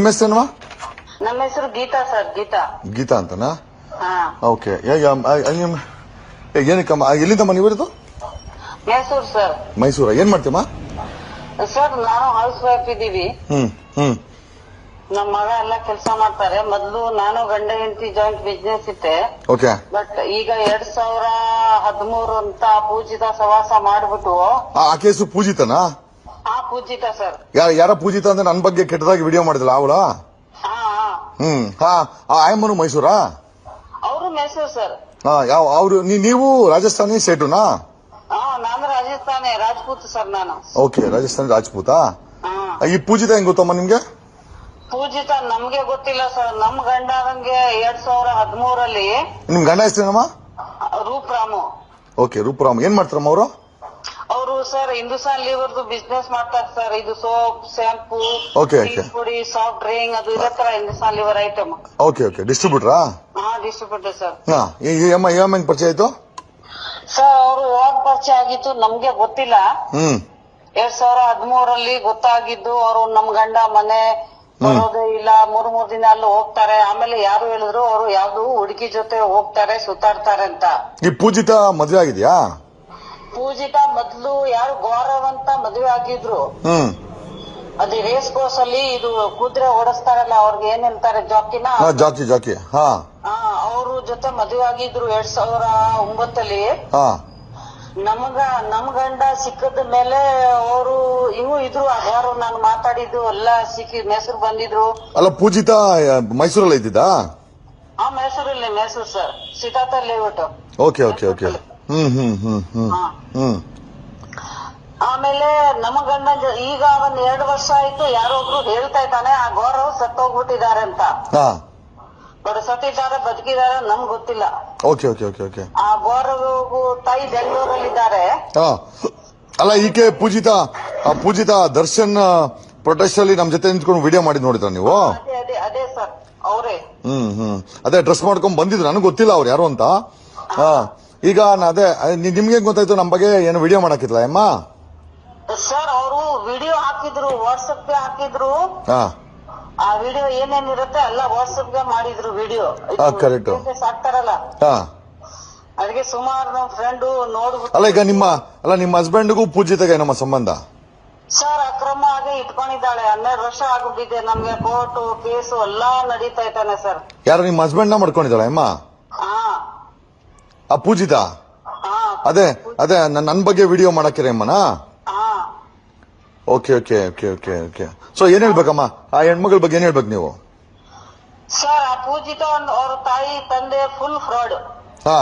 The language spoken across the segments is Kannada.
ನಿಮ್ಮ ನಮ್ಮ ಹೆಸರು ಗೀತಾ ಸರ್ ಗೀತಾ. ಗೀತಾ ಅಂತನಾ? ಹಾ. ಓಕೆ. ಏನಕ್ಕಮ್ಮ ಎಲ್ಲಿದ್ದಮ್ಮ ಎಲ್ಲಿಂದಮ್ಮ ನೀವು ಇರೋದು? ಮೈಸೂರು ಸರ್. ಮೈಸೂರ? ಏನ್ ಮಾಡ್ತೀಮ ಸರ್ ನಾನು ಹೌಸ್ ವೈಫ್ ಇದ್ದೀವಿ. ಹ್ಮ್ ಹ್ಮ್. ನಮ್ಮ ಮಗ ಎಲ್ಲ ಕೆಲಸ ಮಾಡ್ತಾರೆ. ಮೊದಲು ನಾನು ಗಂಡ ಹೆಂಡತಿ ಜಾಯಿಂಟ್ ಬಿಸ್ನೆಸ್ ಇತ್ತೆ ಓಕೆ. ಬಟ್ ಈಗ ಎರಡ್ ಸಾವಿರ ಹದಿಮೂರು ಅಂತ ಪೂಜಿತ ಸವಾಸ ಮಾಡ್ಬಿಟ್ಟು ಆ ಕೇಸು ಪೂಜಿತನಾ? ಯಾರ ಯಾರ ಪೂಜಿತ ಅಂದ್ರೆ ನನ್ನ ಬಗ್ಗೆ ಕೆಟ್ಟದಾಗಿ ವಿಡಿಯೋ ಮಾಡಿದ್ಲ ಅವಳ? ಹ್ಮ್ ಹಾ ಆ ಆಯಮ್ಮನು ಮೈಸೂರಾ? ಅವರು ಮೈಸೂರು ಸರ್. ಹಾ ಯಾವ ಅವ್ರು ನೀವು ರಾಜಸ್ಥಾನಿ ಸೇಟುನಾ? ನಾನು ರಾಜಸ್ಥಾನಿ ರಾಜ್ಪೂತ್ ಸರ್ ನಾನು. ಓಕೆ ರಾಜಸ್ಥಾನಿ ರಾಜ್ಪೂತಾ? ಈ ಪೂಜಿತ ಹೆಂಗ್ ಗೊತ್ತಮ್ಮ ನಿಮ್ಗೆ? ಪೂಜಿತ ನಮ್ಗೆ ಗೊತ್ತಿಲ್ಲ ಸರ್. ನಮ್ ಗಂಡಂಗೆ ಎರಡ್ ಸಾವಿರ ಹದಿಮೂರಲ್ಲಿ ನಿಮ್ ಗಂಡ ಹೆಸರೇನಮ್ಮ? ರೂಪ್ರಾಮು. ಓಕೆ ರೂಪರಾಮ್. ಏನ್ ಮಾಡ್ತಾರಮ್ಮ ಅವರು? ಸರ್ ಹಿಂದೂಸ್ತಾನ್ ಲಿವರ್ದು ಬಿಸ್ನೆಸ್ ಮಾಡ್ತಾರೆ ಸರ್. ಇದು ಸೋಪ್ ಶಾಂಪೂ ಓಕೆ ಓಕೆ ಪುಡಿ ಸಾಫ್ಟ್ ಡ್ರಿಂಕ್ ಅದು ಇದೇ ತರ Hindustan lever item okay okay ಡಿಸ್ಟ್ರಿಬ್ಯೂಟ್ರಾ ಹಾ ಡಿಸ್ಟ್ರಿಬ್ಯೂಟರ್ ಸರ್. ಹಾ ಹೆಂಗ್ ಪರಿಚಯ ಆಯ್ತು? ಸರ್ ಅವರು ಯಾವಾಗ ಪರಿಚಯ ಆಗಿತ್ತು. ನಮ್ಗೆ ಗೊತ್ತಿಲ್ಲ. ಹ್ಮ್. ಎರಡ್ ಸಾವಿರ ಹದಿಮೂರಲ್ಲಿ ಗೊತ್ತಾಗಿದ್ದು. ಅವರು ನಮ್ ಗಂಡ ಮನೆ ಬರೋದೇ ಇಲ್ಲ. ಮೂರ್ ಮೂರ್ ದಿನ ಅಲ್ಲಿ ಹೋಗ್ತಾರೆ. ಆಮೇಲೆ ಯಾರು ಹೇಳಿದ್ರು ಅವರು ಯಾವ್ದು ಹುಡುಗಿ ಜೊತೆ ಹೋಗ್ತಾರೆ ಸುತ್ತಾಡ್ತಾರೆ ಅಂತ. ಈ ಪೂಜಿತ ಮದ್ವೆ ಆಗಿದ್ಯಾ? ಪೂಜಿತ ಮೊದ್ಲು ಯಾರು ಗೌರವಂತ ಅಂತ ಮದುವೆ ಆಗಿದ್ರು ಅದು ರೇಸ್ ಕೋರ್ಸ್ ಅಲ್ಲಿ ಇದು ಕುದುರೆ ಓಡಿಸ್ತಾರಲ್ಲ ಅವ್ರಿಗೆ ಏನ್ ಹೇಳ್ತಾರೆ ಜಾಕಿನ? ಹಾ ಜಾಕಿ ಜಾಕಿ. ಹಾ. ಅವ್ರ ಜೊತೆ ಮದುವೆ ಆಗಿದ್ರು ಎರಡ್ ಸಾವಿರ ಒಂಬತ್ತಲ್ಲಿ. ಹಾ. ನಮಗ ನಮ್ ಗಂಡ ಸಿಕ್ಕದ ಮೇಲೆ ಅವರು ಇವು ಇದ್ರು. ಯಾರು ನಾನು ಮಾತಾಡಿದ್ದು ಎಲ್ಲ ಸಿಕ್ಕಿ ಮೈಸೂರು ಬಂದಿದ್ರು. ಅಲ್ಲ ಪೂಜಿತ ಮೈಸೂರಲ್ಲಿ ಇದ್ದಿದ್ದಾ? ಆ ಮೈಸೂರಲ್ಲಿ ಮೈಸೂರು ಸರ್ ಸಿತಾತ layout okay okay okay hmm ಹ್ಮ್ ಹ್ಮ್ ಹ್ಮ್. ಹಾ. ಹ್ಮ್. ಆಮೇಲೆ ನಮ್ಮ ಗಂಡ ಈಗ ಒಂದ್ ಎರಡು ವರ್ಷ ಆಯ್ತು ಯಾರೊಬ್ರು ಹೇಳ್ತಾ ಇದ್ದಾನೆ ಆ ಗೌರವ್ ಸತ್ತೋಗ್ಬಿಟ್ಟಿದ್ದಾರೆ ಅಂತ. ಅವ್ರು ಸತ್ತಿದ್ದಾರೆ ಬದುಕಿದ್ದಾರೆ ನಮ್ಗೆ ಗೊತ್ತಿಲ್ಲ. Okay okay okay okay. ಆ ಗೌರವ್ ತಾಯಿ ಬೆಂಗಳೂರಲ್ಲಿದ್ದಾರೆ. ಹಾ. ಅಲ್ಲ ಈಕೆ ಪೂಜಿತಾ ಪೂಜಿತ ದರ್ಶನ್ ಪ್ರೊಟೆಸ್ಟ್ ಅಲ್ಲಿ ನಮ್ ಜೊತೆ ನಿಂತ್ಕೊಂಡು ವಿಡಿಯೋ ಮಾಡಿ ನೋಡಿದ್ರ ನೀವು? ಅದೇ ಅದೇ ಅದೇ ಸರ್ ಅವರೇ. ಹ್ಮ್ ಹ್ಮ್. ಅದೇ ಡ್ರೆಸ್ ಮಾಡ್ಕೊಂಡ್ ಬಂದಿದ್ರು. ನನಗೆ ಗೊತ್ತಿಲ್ಲ ಅವ್ರು ಯಾರು ಅಂತ. ಹಾ. ಈಗ ಅದೇ ನಿಮ್ಗೆ ಗೊತ್ತಾಯ್ತು? ನಮ್ ಬಗ್ಗೆ ಏನು ವಿಡಿಯೋ ಮಾಡಾಕಿದ್ಲ ಅಮ್ಮ ಸರ್ ಅವರು ವಿಡಿಯೋ ಹಾಕಿದ್ರು ವಾಟ್ಸಪ್ಗೆ ಹಾಕಿದ್ರು. ಹಾ. ಆ ವಿಡಿಯೋ ಏನೇನಿರುತ್ತೆ ಎಲ್ಲ ವಾಟ್ಸಪ್ಗೆ ಮಾಡಿದ್ರು ವಿಡಿಯೋ ಹಾ, correct. ಹಾಕ್ತಾರಲ್ಲ ಹಾ. ಅದಕ್ಕೆ ಸುಮಾರು ನಮ್ ಫ್ರೆಂಡ್ ನೋಡ್ಬಿಟ್ಟು ಅಲ್ಲ ಈಗ ನಿಮ್ಮ ಅಲ್ಲ ನಿಮ್ಮ ಹಸ್ಬೆಂಡ್ಗೂ ಪೂಜಿತಗೆ ನಮ್ಮ ಸಂಬಂಧ? ಸರ್ ಅಕ್ರಮ ಆಗಿ ಇಟ್ಕೊಂಡಿದ್ದಾಳೆ. ಹನ್ನೆರಡು ವರ್ಷ ಆಗೋಗಿದೆ ನಮ್ಗೆ ಕೋರ್ಟು ಕೇಸು ಎಲ್ಲಾ ನಡೀತಾ ಇದ್ದಾನೆ ಸರ್ ಯಾರು ನಿಮ್ಮ ಹಸ್ಬೆಂಡ್ನ ಮಾಡ್ಕೊಂಡಿದ್ದಾಳೆ ಅಮ್ಮ ಆ ಪೂಜಿತಾ? ಹಾ ಅದೇ ಅದೇ ನನ್ನ ನನ್ ಬಗ್ಗೆ ವಿಡಿಯೋ ಮಾಡಕ್ಕೆ ಅಮ್ಮನ okay okay okay okay okay. So ಏನ್ ಹೇಳ್ಬೇಕಮ್ಮ? ಆ ಹೆಣ್ಮಗಳ ಬಗ್ಗೆ ಏನ್ ಹೇಳ್ಬೇಕು ನೀವು? ಸರ್ ಆ ಪೂಜಿತ ಅವ್ರ ತಾಯಿ ತಂದೆ ಫುಲ್ ಫ್ರಾಡ್ ಹಾ.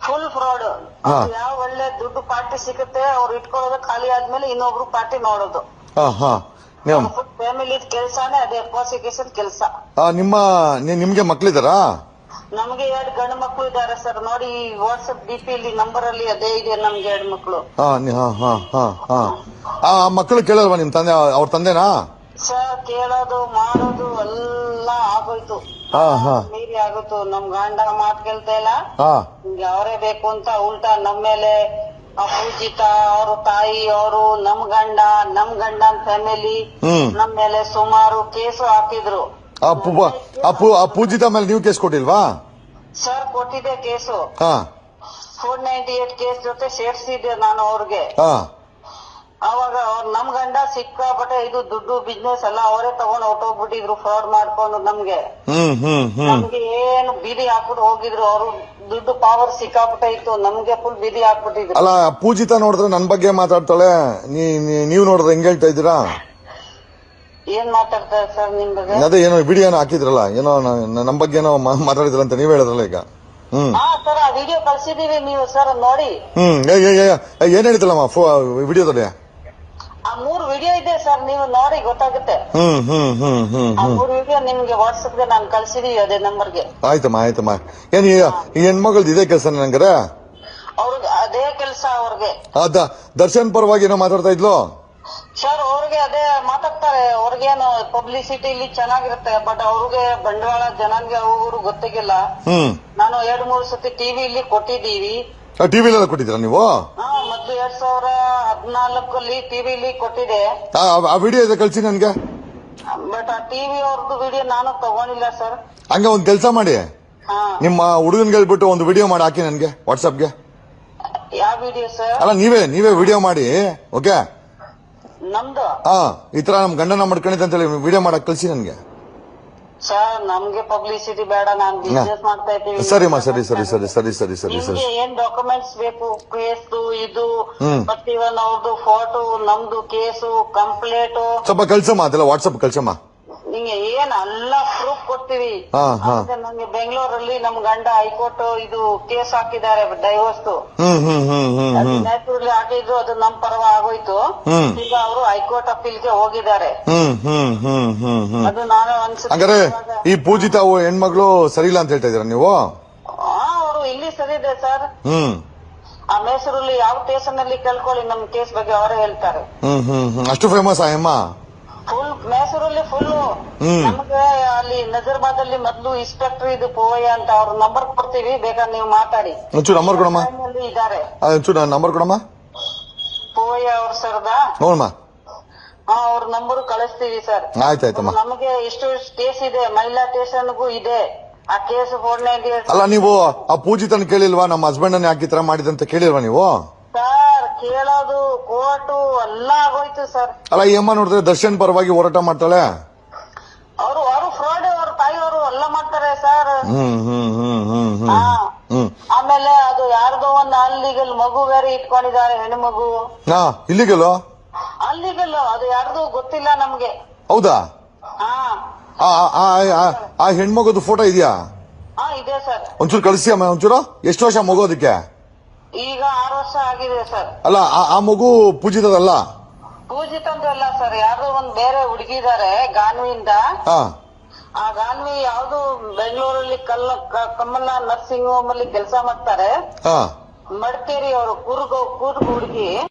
ಫುಲ್ ಫ್ರಾಡ್ ಹಾ. ಯಾವ ಒಳ್ಳೆ ದುಡ್ಡು ಪಾರ್ಟಿ ಸಿಗುತ್ತೆ ಅವ್ರು ಇಟ್ಕೊಳ್ಳೋದು ಖಾಲಿ ಆದ್ಮೇಲೆ ಇನ್ನೊಬ್ರು ಪಾರ್ಟಿ ನೋಡೋದು. ಹಾ ಹಾ. ನೀವು ಫ್ಯಾಮಿಲಿ ಕೆಲಸನೇ ಅದೇ ಪ್ರಾಸಿಕ್ಯೂಷನ್ ಕೆಲಸ. ನಿಮ್ಮ ನಿಮ್ಗೆ ಮಕ್ಳಿದಾರಾ? ನಮ್ಗೆ ಎರಡು ಗಂಡು ಮಕ್ಕಳು ಇದ್ದಾರೆ ಸರ್. ನೋಡಿ ವಾಟ್ಸ್ಆಪ್ ಡಿ ಪಿ ಇಲ್ಲಿ ನಂಬರ್ ಅಲ್ಲಿ ಅದೇ ಇದೆ ನಮ್ಗೆ ಎರಡು ಮಕ್ಕಳು ಹಾ ಹಾ ಹಾ ಹಾ ಹಾ. ಆ ಮಕ್ಕಳು ಕೇಳಲ್ವಾ ನಿಮ್ ತಂದೆ ಅವ್ರ ತಂದೆನಾ? ಸರ್ ಕೇಳೋದು ಮಾಡೋದು ಎಲ್ಲ ಆಗೋಯ್ತು. ಹಾ ಹಾ. ಮೀರಿ ಆಗೋಯ್ತು. ನಮ್ ಗಂಡ ಮಾತ್ ಕೇಳ್ತಾ ಇಲ್ಲ. ಹಾ. ನಿಮ್ಗೆ ಅವರೇ ಬೇಕು ಅಂತ ಉಲ್ಟಾ ನಮ್ ಮೇಲೆ ಪೂಜಿತ ಅವ್ರ ತಾಯಿ ಅವರು ನಮ್ ಗಂಡ ನಮ್ ಗಂಡನ್ ಫ್ಯಾಮಿಲಿ ಹ್ಮ್. ನಮ್ ಮೇಲೆ ಸುಮಾರು ಕೇಸು ಹಾಕಿದ್ರು. ಆ ಪು- ಆ ಪು- ಆ ಪೂಜಿತ ಮೇಲೆ ನೀವು ಕೇಸ್ ಕೊಟ್ಟಿಲ್ವಾ? ಸರ್ ಕೊಟ್ಟಿದೆ ಕೇಸು. ಹಾ. ಫೋರ್ ನೈಂಟಿ ಏಟ್ ಕೇಸ್ ಜೊತೆ ಸೇರ್ಸಿದ್ದೆ ನಾನು ಅವ್ರಿಗೆ. ಹಾ. ಅವಾಗ ಅವ್ರ್ ನಮ್ ಗಂಡ ಸಿಕ್ಕಾಪಟ್ಟೆ ಇದು ದುಡ್ಡು ಬಿಸ್ನೆಸ್ ಎಲ್ಲ ಅವರೇ ತಗೊಂಡ್ ಹೊಟ್ಟೋಗ್ಬಿಟ್ಟಿದ್ರು ಫ್ರಾಡ್ ಮಾಡ್ಕೊಂಡು ನಮ್ಗೆ. ಹ್ಮ್ ಹ್ಮ್ ಹ್ಮ್. ನಮ್ಗೆ ಏನು ಬೀದಿ ಹಾಕ್ಬಿಟ್ಟು ಹೋಗಿದ್ರು ಅವರು. ದುಡ್ಡು ಪಾವರ್ ಸಿಕ್ಕಾಪಟ್ಟೆ ಇತ್ತು ನಮ್ಗೆ ಫುಲ್ ಬೀದಿ ಹಾಕ್ಬಿಟ್ಟಿದ್ರು. ಅಲ್ಲ ಪೂಜಿತ ನೋಡಿದ್ರೆ ನನ್ ಬಗ್ಗೆ ಮಾತಾಡ್ತಾಳೆ. ನೀ ನೀ- ನೀವ್ ನೋಡಿದ್ರೆ ಹೆಂಗ್ ಹೇಳ್ತಾ ಇದ್ದೀರಾ? ಏನ್ ಮಾತಾಡ್ತಾರೆ ಸರ್ ನಿಮ್ ಬಗ್ಗೆ? ಅದೇ ಏನೋ ವಿಡಿಯೋ ಹಾಕಿದ್ರಲ್ಲ ಏನೋ ನಮ್ಮ ನಮ್ ಬಗ್ಗೆ ಏನೋ ಮಾ- ಮಾತಾಡಿದ್ರಲ್ಲ ಅಂತ ನೀವ್ ಹೇಳಿದ್ರಲ್ಲ ಈಗ. ಹ್ಮ್. ಹಾ ಸರ್ ಆ ವಿಡಿಯೋ ಕಳ್ಸಿದೀವಿ ನೀವು ಸರ್ ನೋಡಿ. ಹ್ಮ್ ಏ- ಏ- ಏ- ಏ- ಏನ್ ಹೇಳಿದ್ರಲ್ಲಮ್ಮ ವಿಡಿಯೋದಲ್ಲಿ? ಆ ಮೂರ್ ವಿಡಿಯೋ ಇದೆ ಸರ್ ನೀವು ನೋಡಿ ಗೊತ್ತಾಗುತ್ತೆ. ಹ್ಮ್ ಹ್ಮ್ ಹ್ಮ್ ಹ್ಮ್ ಆ ಮೂರ್ ವಿಡಿಯೋ ನಿಮ್ಗೆ ವಾಟ್ಸಪ್ಗೆ ನಾನು ಕಳ್ಸಿದೀವಿ ಅದೇ ನಂಬರ್ಗೆ ಆಯ್ತಮ್ಮ ಆಯ್ತಮ್ಮ. ಏನ್ ಈ ಈ ಹೆಣ್ಮಗಳ್ದು ಇದೇ ಕೆಲಸ ನಂಗರೆ ಅವ್ರಿಗೆ ಅದೇ ಕೆಲಸ ಅವ್ರಿಗೆ. ಆ ದ- ದರ್ಶನ್ ಪರವಾಗಿ ಏನೋ ಮಾತಾಡ್ತಾ ಇದ್ಲು? ಸರ್ ಅವ್ರಿಗೆ ಅದೇ ಮಾತಾಡ್ತಾರೆ. ಅವ್ರಿಗೇನು ಪಬ್ಲಿಸಿಟಿ ಇಲ್ಲಿ ಚೆನ್ನಾಗಿರುತ್ತೆ ಬಟ್ ಅವ್ರಿಗೆ ಬಂಡವಾಳ ಜನನ್ಗೆ ಅವರು ಗೊತ್ತಿಗಿಲ್ಲ. ನಾನು ಎರಡ್ ಮೂರು ಸತಿ ಟಿವಿ ಇಲ್ಲಿ ಕೊಟ್ಟಿದ್ದೀವಿ. ಟಿವಿ ಕೊಟ್ಟಿದ್ದೀರಾ ನೀವು? ಹಾ ಮೊದ್ಲು ಎರಡ್ ಸಾವಿರ ಹದ್ನಾಲ್ಕಲ್ಲಿ ಟಿವಿಲಿ ಕೊಟ್ಟಿದೆ. ಆ- ವಿಡಿಯೋ ಇದೆ ಕಳ್ಸಿ ನನ್ಗೆ. ಬಟ್ ಆ ಟಿವಿ ಅವ್ರದ್ದು ವಿಡಿಯೋ ನಾನು ತಗೊಂಡಿಲ್ಲ ಸರ್. ಹಂಗೆ ಒಂದ್ ಕೆಲಸ ಮಾಡಿ. ನಿಮ್ಮ ಹುಡುಗನ್ಗೆ ಹೇಳ್ಬಿಟ್ಟು ಒಂದು ವಿಡಿಯೋ ಮಾಡಿ ಹಾಕಿ ನನ್ಗೆ ವಾಟ್ಸ್ಆಪ್ಗೆ ಯಾವ ವಿಡಿಯೋ ಸರ್? ಅಲ್ಲ ನೀವೇ ನೀವೇ ವಿಡಿಯೋ ಮಾಡಿ ಓಕೆ ಹಾ ಈ ತರ ನಮ್ ಗಂಡನ ಮಾಡ್ಕೊಂಡಿದ್ದೆ ಅಂತ ಹೇಳಿ ವಿಡಿಯೋ ಮಾಡಕ್ ಕಳ್ಸಿ ನನ್ಗೆ. ಸರ್ ನಮ್ಗೆ ಪಬ್ಲಿಸಿಟಿ ಬೇಡ ನಾನ್ ಬಿಸ್ನೆಸ್ ಮಾಡ್ತಾ ಇದ್ದೀವಿ ಸರಿಮಾ ಸರಿ ಸರಿ ಸರಿ ಸರಿ ಸರಿ ಸರಿ ಸರಿ. ನಿಮ್ಗೆ ಏನ್ ಡಾಕ್ಯುಮೆಂಟ್ಸ್ ಬೇಕು? ಕೇಸ್ ಇದು. ಮತ್ತೆ ಇವನ್ ಅವ್ರದ್ದು ಫೋಟೋ ನಮ್ದು ಕೇಸು ಕಂಪ್ಲೇಂಟ್ ಸ್ವಲ್ಪ ಕಳ್ಸಮ್ಮ ಅದೆಲ್ಲ ವಾಟ್ಸಪ್ ಕಳ್ಸಮ್ಮ. ನಿಂಗೆ ಏನ್ ಎಲ್ಲ ಪ್ರೂಫ್ ಕೊಡ್ತೀವಿ. ಹಾ, ಹಾ. ಆಮೇಲೆ ನಂಗೆ ಬೆಂಗಳೂರಲ್ಲಿ ನಮ್ ಗಂಡ ಹೈಕೋರ್ಟ್ ಇದು ಕೇಸ್ ಹಾಕಿದ್ದಾರೆ ಡೈವರ್ಸ್ ಹ್ಮ್ ಹ್ಮ್ ಹ್ಮ್ ಹ್ಮ್ ಹ್ಮ್. ನ್ಯಾಚುರಲಿ ಹಾಕಿದ್ರು ಅದು ನಮ್ ಪರವ ಆಗೋಯ್ತು ಹ್ಮ್. ಈಗ ಅವರು ಹೈಕೋರ್ಟ್ ಅಪೀಲ್ಗೆ ಹೋಗಿದ್ದಾರೆ. ಹ್ಮ್ ಹ್ಮ್ ಹ್ಮ್ ಹ್ಮ್ ಹ್ಮ್. ಅದು ನಾನು ಅನ್ಸುತ್ತೆ ಹಂಗಾರೆ ಈ ಪೂಜಿತ ಹೆಣ್ಮಗಳು ಸರಿ ಇಲ್ಲ ಅಂತ ಹೇಳ್ತಾ ಇದೀರ ನೀವು? ಅವರು ಇಲ್ಲಿ ಸರಿ ಇದೆ ಸರ್. ಹ್ಮ್. ಆ ಮೈಸೂರಲ್ಲಿ ಯಾವ ಸ್ಟೇಷನ್ ಅಲ್ಲಿ ಕೇಳ್ಕೊಳ್ಳಿ ನಮ್ ಕೇಸ್ ಬಗ್ಗೆ ಅವರೇ ಹೇಳ್ತಾರೆ. ಹ್ಮ್ ಹ್ಮ್ ಹ್ಮ್. ಅಷ್ಟು ಫೇಮಸ್ ಅಮ್ಮ ಫುಲ್ ಮೈಸೂರಲ್ಲಿ ಫುಲ್ ಹ್ಮ್. ನಮ್ಗೆ ಅಲ್ಲಿ ನಜರ್ಬಾದ್ ಅಲ್ಲಿ ಮೊದ್ಲು ಇನ್ಸ್ಪೆಕ್ಟರ್ ಇದು ಪೋಯ ಅಂತ ಅವ್ರ ನಂಬರ್ ಕೊಡ್ತೀವಿ ಬೇಕಾದ್ರೆ ನೀವು ಮಾತಾಡಿ. ಒಂಚೂರು ನಂಬರ್ ಕೊಡಮ್ಮ. ಅಲ್ಲಿ ಇದ್ದಾರೆ ಆ, ಒಂಚೂರು ನಂಬರ್ ಕೊಡಮ್ಮ. ಪೋಯ ಅವ್ರ ಸರ್ದ? ನೋಡಮ್ಮ. ಅವ್ರ ನಂಬರ್ ಕಳಿಸ್ತೀವಿ ಸರ್. ಆಯ್ತಾಯ್ತಮ್ಮ. ನಮಗೆ ಇಷ್ಟು ಕೇಸ್ ಇದೆ ಮಹಿಳಾ ಸ್ಟೇಷನ್ಗೂ ಇದೆ. ಆ ಕೇಸ್ ಫೋನ್ ಅಲ್ಲ ನೀವು ಆ ಪೂಜಿತನ ಕೇಳಿಲ್ವಾ? ನಮ್ಮ ಹಸ್ಬೆಂಡ್ ಯಾಕೆ ಈ ತರ ಮಾಡಿದಂತ ಕೇಳಿಲ್ವಾ ನೀವು? ಕೇಳೋದು ಕೋರ್ಟು ಎಲ್ಲ ಆಗೋಯ್ತು ಸರ್. ಅಲ್ಲ ಏಮ್ಮ ನೋಡಿದ್ರೆ ದರ್ಶನ್ ಪರವಾಗಿ ಹೋರಾಟ ಮಾಡ್ತಾಳೆ? ಅವರು ಅವರು ಫ್ರಾಡ್ ಅವ್ರ ತಾಯಿಯವರು ಎಲ್ಲ ಮಾಡ್ತಾರೆ ಸರ್. ಹ್ಮ್ ಹ್ಮ್ ಹ್ಮ್ ಹ್ಮ್ ಹ್ಮ್ ಹಾ. ಹ್ಮ್. ಆಮೇಲೆ ಅದು ಯಾರ್ದೋ ಒಂದು ಅಲ್ಲಿಗಲ್ ಮಗು ಬೇರೆ ಇಟ್ಕೊಂಡಿದ್ದಾರೆ ಹೆಣ್ಣು ಮಗು ಹಾ ಇಲ್ಲಿಗಲ್ವ ಅಲ್ಲಿಗಲ್ ಅದು ಯಾರ್ದು ಗೊತ್ತಿಲ್ಲ ನಮ್ಗೆ. ಹೌದಾ? ಹಾ. ಆ ಆ- ಆ- ಆ- ಆ ಹೆಣ್ಮಗದು ಫೋಟೋ ಇದೆಯಾ? ಹಾ ಇದೆ ಸರ್. ಒಂಚೂರು ಕಳಿಸಿ ಅಮ್ಮ ಒಂಚೂರು. ಎಷ್ಟು ವರ್ಷ ಮಗು ಅದಕ್ಕೆ? ಈಗ ವರ್ಷ ಆಗಿದೆ ಸರ್. ಅಲ್ಲ ಆ- ಆ ಮಗು ಪೂಜಿತದಲ್ಲ? ಪೂಜಿತ ಅಂದ್ರಲ್ಲ ಅಲ್ಲ ಸರ್ ಯಾರೋ ಒಂದ್ ಬೇರೆ ಹುಡುಗಿದ್ದಾರೆ ಗಾನ್ವಿಯಿಂದ. ಹಾ. ಆ ಗಾನ್ವಿ ಯಾವ್ದು ಬೆಂಗಳೂರಲ್ಲಿ ಕಲ್ಲ ಕ- ಕಮಲ ನರ್ಸಿಂಗ್ ಹೋಮ್ ಅಲ್ಲಿ ಕೆಲಸ ಮಾಡ್ತಾರೆ. ಹಾ. ಮಡಿಕೇರಿ ಅವರು ಕೂರ್ಗ ಕೂರ್ಗ ಹುಡುಗಿ.